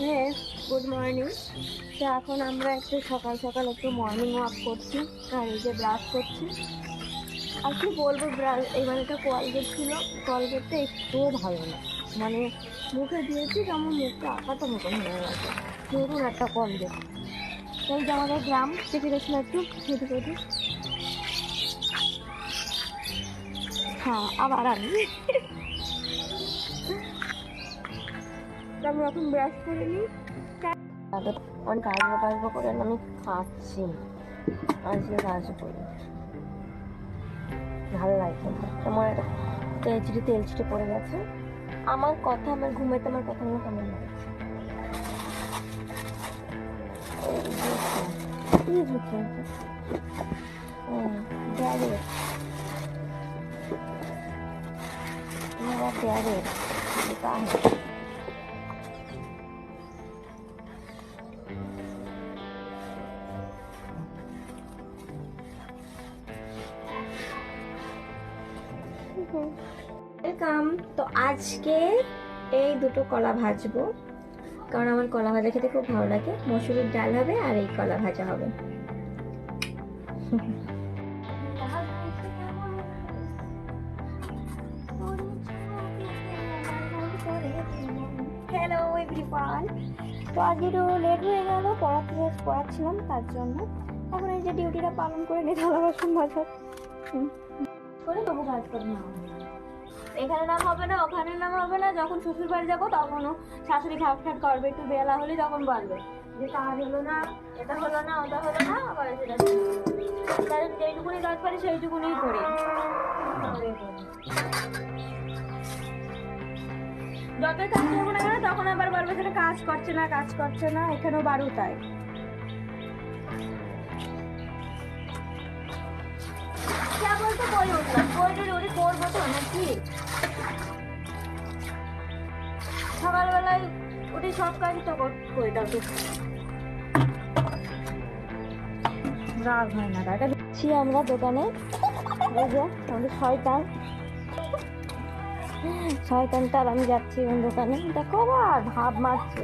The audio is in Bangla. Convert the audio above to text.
হ্যাঁ গুড মর্নিং তো এখন আমরা একটু সকাল সকাল একটু মর্নিং ওয়াক করছি, আর এই যে ব্রাশ করছি। আর কি বলব ব্রাশ এবার একটা কলগেট ছিল। কলগেটটা একটুও ভালো না। মানে মুখে দিয়েছি আমার মুখটা আঁকাটা মতন হয়ে গেছে নতুন একটা কলগেট তাই যে আমাদের গ্রাম থেকে গেছিল একটু হেঁটে হেঁটে হ্যাঁ আবার আমি আমি এখন ব্রাশ করে নিই অনেক আসব আসব করে আমি খাচ্ছি আজকে কাজ করি ভালো লাগছে আমার তেল ছিটে তেল ছিটে পড়ে গেছে আমার কথা আমার ঘুমেতে আমার কথাগুলো কেমন লাগছে কি হচ্ছে? হুম, ব্যাগে। मेरा ওয়েলকাম তো আজকে এই দুটো কলা ভাজবো। কারণ আমার কলা ভাজা খেতে খুব ভালো লাগে। মসুরির ডাল হবে আর এই কলা ভাজা হবে। হ্যালো এভরিওয়ান তো লেট হয়ে গেল, পড়াতে পড়াচ্ছিলাম তার জন্য। এখন এই যে ডিউটিটা পালন করে নিয়ে থালা বাসন বাজার করে তবু কাজ করে না। এখানে নাম হবে না, ওখানে নাম হবে না, যখন শ্বশুর বাড়ি যাব তখনও শাশুড়ি খাট খাট করবে, একটু বেলা হলে তখন বলবে যে কাজ হলো না, এটা হলো না, ওটা হলো না, আবার সেটা তাহলে যেইটুকুনি কাজ পারি সেইটুকুনি করি। যতই কাজ করব না কেন, তখন আবার বলবে সেটা কাজ করছে না, কাজ করছে না, এখানেও বারু তাই। বলতে বলে সকালবেলায় উঠে সব তো রাগ হয় আমরা দোকানে। এই আমাদের শয়তান। শয়তানটা, আমি যাচ্ছি দোকানে। দেখো আবার, ভাব মারছে।